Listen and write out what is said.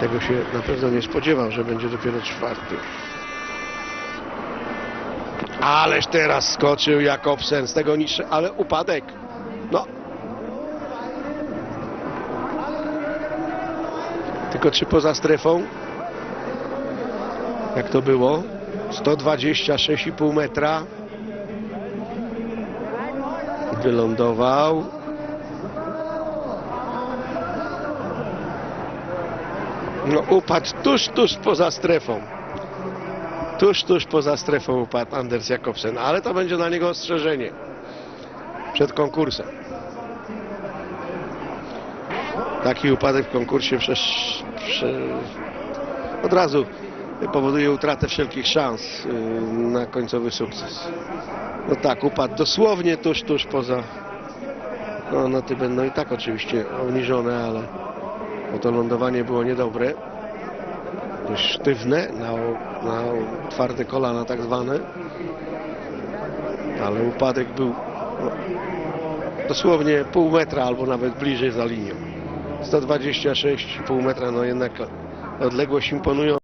Tego się na pewno nie spodziewał, że będzie dopiero czwarty. Ależ teraz skoczył Jakobsen z tego niższe, ale upadek. No. Tylko czy poza strefą? Jak to było? 126,5 metra. Wylądował. No upadł tuż, tuż poza strefą. Tuż, tuż poza strefą upadł Anders Jakobsen, ale to będzie dla niego ostrzeżenie przed konkursem. Taki upadek w konkursie przez, prze, od razu powoduje utratę wszelkich szans y, na końcowy sukces. No tak, upadł dosłownie tuż, tuż poza. No noty będą i tak oczywiście obniżone, ale bo to lądowanie było niedobre. Dość sztywne, na, na twarde kolana tak zwane. Ale upadek był no, dosłownie pół metra albo nawet bliżej za linią. 126,5 metra, no jednak odległość imponująca.